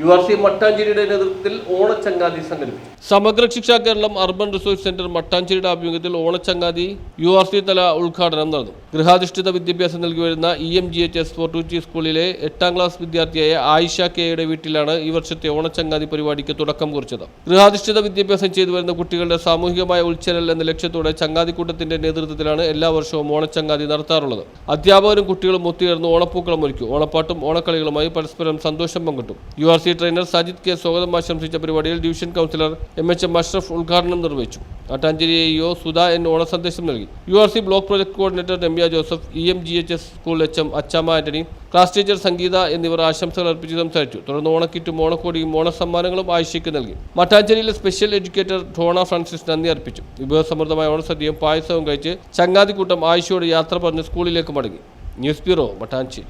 U R C മട്ടാഞ്ചേരിയുടെ നേതൃത്വത്തിൽ ഓണച്ചങ്ങാതി സംഘടിപ്പിച്ചു Samagra Shiksha Keralam urban resource centre മട്ടാഞ്ചേരിയുടെ ആഭിമുഖ്യത്തിൽ ഓണച്ചങ്ങാതി യു ആർ സി തല ഉദ്ഘാടനം നടന്നു. ഗൃഹാധിഷ്ഠിത വിദ്യാഭ്യാസം നൽകി വരുന്ന E M G H S Fort Kochi സ്കൂളിലെ എട്ടാം ക്ലാസ് വിദ്യാർത്ഥിയായ ആയിഷ കെയുടെ വീട്ടിലാണ് ഈ വർഷത്തെ ഓണച്ചങ്ങാതി പരിപാടിക്ക് തുടക്കം കുറിച്ചത്. ഗൃഹാധിഷ്ഠിത വിദ്യാഭ്യാസം ചെയ്തു വരുന്ന കുട്ടികളുടെ സാമൂഹികമായ ഉൾച്ചേരൽ എന്ന ലക്ഷ്യത്തോടെ ചങ്ങാതിക്കൂട്ടത്തിന്റെ നേതൃത്വത്തിലാണ് എല്ലാ വർഷവും ഓണച്ചങ്ങാതി നടത്താറുള്ളത്. അധ്യാപകരും കുട്ടികളും ഒത്തുചേർന്ന് ഓണപ്പൂക്കളം ഒരുക്കും. ഓണപ്പാട്ടും ഓണക്കളികളുമായി പരസ്പരം സന്തോഷം പങ്കിട്ടു. U R C trainer Sajith K സ്വാഗതം ആശംസിച്ച പരിപാടിയിൽ division councillor M H M Ashraf ഉദ്ഘാടനം നിർവഹിച്ചു. ആട്ടാഞ്ചേരി ഇഒ സുധ എൻ ഓണസന്ദേശം നൽകി. U R C block project coordinator Ramya Joseph E M G H S school H M Achamma Antony class teacher Sangeetha എന്നിവർ ആശംസകൾ അർപ്പിച്ച് സംസാരിച്ചു. തുടർന്ന് ഓണക്കിറ്റും ഓണക്കോടിയും ഓണസമ്മാനങ്ങളും ആയിഷയ്ക്ക് നൽകി. മട്ടാഞ്ചേരിയിലെ സ്പെഷ്യൽ എഡ്യൂക്കേറ്റർ ടോണ ഫ്രാൻസിസ് നന്ദി അർപ്പിച്ചു. വിഭവസമൃദ്ധമായ ഓണസദ്യയും പായസവും കഴിച്ച് ചങ്ങാതിക്കൂട്ടം ആയിഷയോട് യാത്ര പറഞ്ഞ് സ്കൂളിലേക്ക് മടങ്ങി. News bureau Mattancherry.